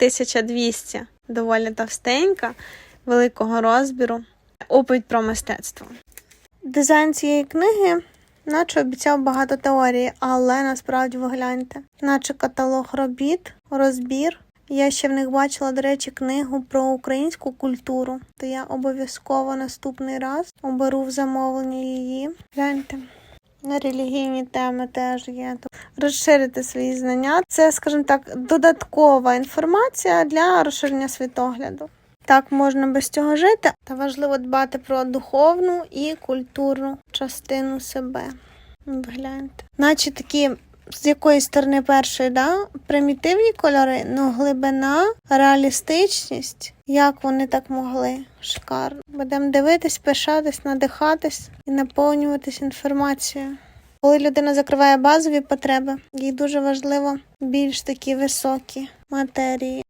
1200. Доволі товстенька, великого розміру. Оповідь про мистецтво. Дизайн цієї книги, наче обіцяв багато теорії, але насправді ви гляньте, наче каталог робіт, розбір. Я ще в них бачила, до речі, книгу про українську культуру. То я обов'язково наступний раз оберу в замовлення її. Гляньте. Релігійні теми теж є. Тобто Розширити свої знання. Це, скажімо так, додаткова інформація для розширення світогляду. Так можна без цього жити, та важливо дбати про духовну і культурну частину себе. Гляньте. Наче такі з якоїсь сторони першої, да? примітивні кольори, ну глибина, реалістичність. Як вони так могли? Шикарно. Будемо дивитись, пишатись, надихатись і наповнюватись інформацією. Коли людина закриває базові потреби, їй дуже важливо більш такі високі матерії.